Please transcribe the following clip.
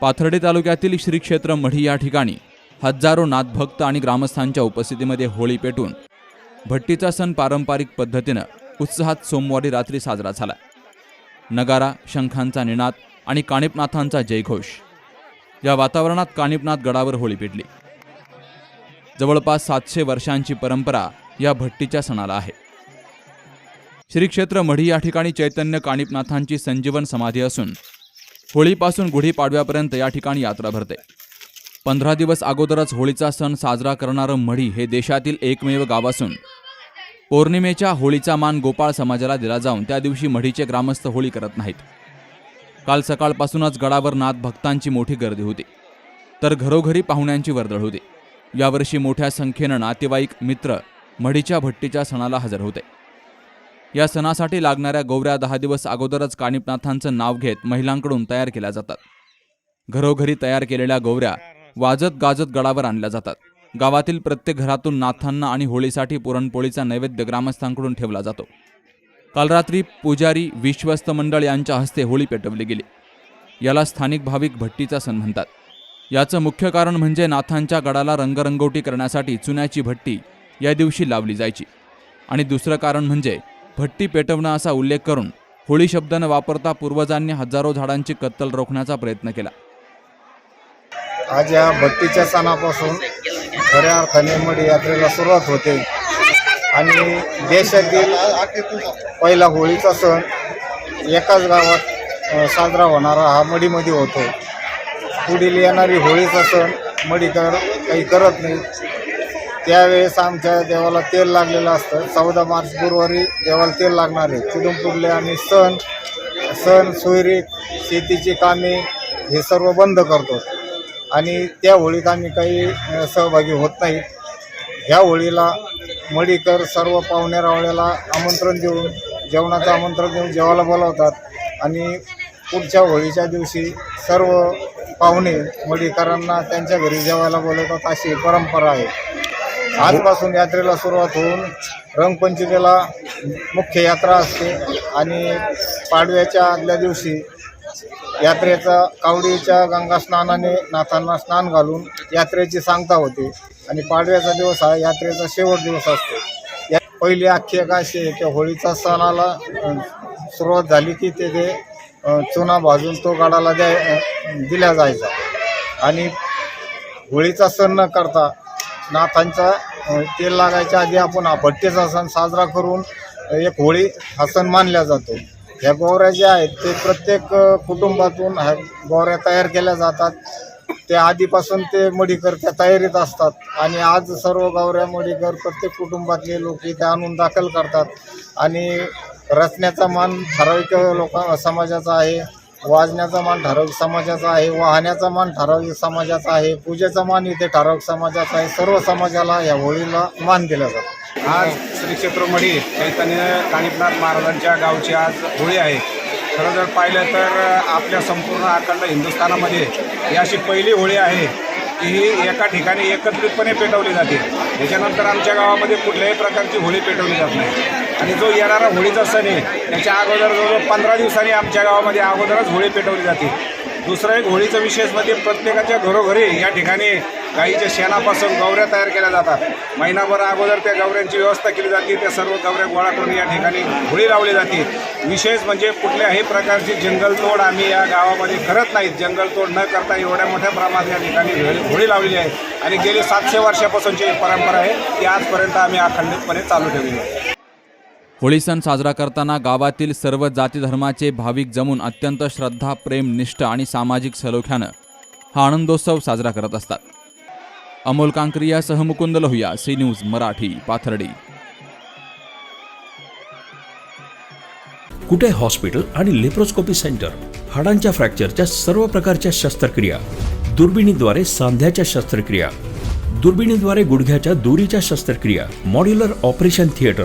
पाथर्डे तालुक्यातील श्री क्षेत्र मढी या ठिकाणी हजारो नाथभक्त आणि ग्रामस्थांच्या उपस्थितीमध्ये होळी पेटून भट्टीचा सण पारंपरिक पद्धतीनं उत्साहात सोमवारी रात्री साजरा झाला. नगारा शंखांचा निनाद आणि काणिपनाथांचा जयघोष. या वातावरणात काणिपनाथ गडावर होळी पेटली. जवळपास सातशे वर्षांची परंपरा या भट्टीच्या सणाला आहे. श्री क्षेत्र मढी या ठिकाणी चैतन्य काणिपनाथांची संजीवन समाधी असून होळीपासून गुढीपाडव्यापर्यंत या ठिकाणी यात्रा भरते. पंधरा दिवस अगोदरच होळीचा सण साजरा करणारं मढी हे देशातील एकमेव गाव असून पौर्णिमेच्या होळीचा मान गोपाळ समाजाला दिला जाऊन त्या दिवशी मढीचे ग्रामस्थ होळी करत नाहीत. काल सकाळपासूनच गडावर नाथ भक्तांची मोठी गर्दी होती. तर घरोघरी पाहुण्यांची वर्दळ होती. यावर्षी मोठ्या संख्येनं नातेवाईक मित्र मढीच्या भट्टीच्या सणाला हजर होते. या सणासाठी लागणाऱ्या गोवऱ्या दहा दिवस अगोदरच काणिपनाथांचं नाव घेत महिलांकडून तयार केल्या जातात. घरोघरी तयार केलेल्या गोवऱ्या वाजत गाजत गडावर आणल्या जातात. गावातील प्रत्येक घरातून नाथांना आणि होळीसाठी पुरणपोळीचा नैवेद्य ग्रामस्थांकडून ठेवला जातो. काल रात्री पुजारी विश्वस्त मंडळ यांच्या हस्ते होळी पेटवली गेली. याला स्थानिक भाविक भट्टीचा सण म्हणतात. याचं मुख्य कारण म्हणजे नाथांच्या गडाला रंगरंगोटी करण्यासाठी चुन्याची भट्टी या दिवशी लावली जायची. आणि दुसरं कारण म्हणजे भट्टी पेटवणं असा उल्लेख करून होळी शब्द न वापरता पूर्वजांनी हजारो झाडांची कत्तल रोखण्याचा प्रयत्न केला. आज या भट्टीच्या सणापासून खऱ्या अर्थाने मडी यात्रेला सुरुवात होते. आणि देशातील पहिला होळीचा सण एकाच गावात साजरा होणारा हा मडीमध्ये होतो. पुढील येणारी होळीचा सण मडीकर काही करत नाही. त्यावेळेस आमच्या देवाला तेल लागलेलं असतं. चौदा मार्च गुरुवारी देवाला तेल लागणार आहे. तिथून आम्ही सण सण सोयरे शेतीची कामे हे सर्व बंद करतो. आणि त्या होळीत आम्ही काही सहभागी होत नाही. ह्या होळीला मडीकर सर्व पाहुण्या रावळ्याला आमंत्रण देऊन जेवणाचं आमंत्रण देऊन जेवायला बोलावतात. आणि पुढच्या होळीच्या दिवशी सर्व पाहुणे मडीकरांना त्यांच्या घरी जेवायला बोलवतात. अशी परंपरा आहे. आजपासून यात्रेला सुरुवात होऊन रंगपंचमीला मुख्य यात्रा असते आणि पाडव्याच्या आदल्या दिवशी यात्रेचा कावडीच्या गंगा स्नानाने नाथांना स्नान घालून यात्रेची सांगता होते आणि पाडव्याचा दिवस हा यात्रेचा शेवट दिवस असतो. या पहिली आख्यायिका अशी आहे की होळीचा सणाला सुरुवात झाली की ते चुना भाजून तो गाडाला द्या दिला जायचा. आणि होळीचा सण न करता नाथांचा तेल लागायच्या आधी आपण भट्टीचा सण साजरा करून एक होळी हा सण मानला जातो. ह्या गोवऱ्या ज्या आहेत ते प्रत्येक कुटुंबातून ह्या गोवऱ्या तयार केल्या जातात. ते आधीपासून ते मडीकर त्या तयारीत असतात आणि आज सर्व गावऱ्या मडीकर प्रत्येक कुटुंबातले लोक इथे आणून दाखल करतात. आणि रचण्याचा मान ठराविक लोक समाजाचा आहे. वाजण्याचा मान ठराविक समाजाचा आहे वाहण्याचा मान ठराविक समाजाचा आहे पूजेचा मान इथे ठराविक समाजाचा आहे. सर्व समाजाला या होळीला मान दिला जातो. आज श्री क्षेत्रमढी चैतन्य काणिपनाथ महाराजांच्या गावची आज होळी आहे. खरं जर पाहिलं तर आपल्या संपूर्ण अखंड हिंदुस्थानामध्ये ही अशी पहिली होळी आहे की ही एका ठिकाणी एकत्रितपणे पेटवली जाते. त्याच्यानंतर आमच्या गावामध्ये कुठल्याही प्रकारची होळी पेटवली जात नाही. आणि जो येणारा होळीचा सण आहे त्याच्या अगोदर जवळजवळ पंधरा दिवसांनी आमच्या गावामध्ये अगोदरच होळी पेटवली जाते. दुसरं एक होळीचं विशेष म्हणजे प्रत्येकाच्या घरोघरी या ठिकाणी गाईच्या शेणापासून गवऱ्या तयार केल्या जातात. महिनाभर अगोदर त्या गवऱ्यांची व्यवस्था केली जाते त्या सर्व गवऱ्या गोळा करून या ठिकाणी होळी लावली जाते. विशेष म्हणजे कुठल्याही प्रकारची जंगलतोड आम्ही या गावामध्ये करत नाहीत. जंगलतोड न करता एवढ्या मोठ्या प्रमाणात या ठिकाणी होळी- लावलेली आहे. आणि गेली सातशे वर्षापासूनची परंपरा आहे ती आजपर्यंत आम्ही अखंडितपणे चालू ठेवली आहे. होळी सण साजरा करताना गावातील सर्व जाती धर्माचे भाविक जमून अत्यंत श्रद्धा प्रेम निष्ठ आणि सामाजिक सलोख्यानं हा आनंदोत्सव साजरा करत असतात. अमोल कांकरियासह मुकुंद लोहिया सी न्यूज मराठी पाथर्डी. कुठे हॉस्पिटल आणि लेप्रोस्कोपी सेंटर? हाडांच्या फ्रॅक्चरच्या सर्व प्रकारच्या शस्त्रक्रिया. दुर्बिणीद्वारे सांध्याच्या शस्त्रक्रिया. दुर्बिणीद्वारे गुडघ्याच्या दुरीच्या शस्त्रक्रिया. Modular operation theatre.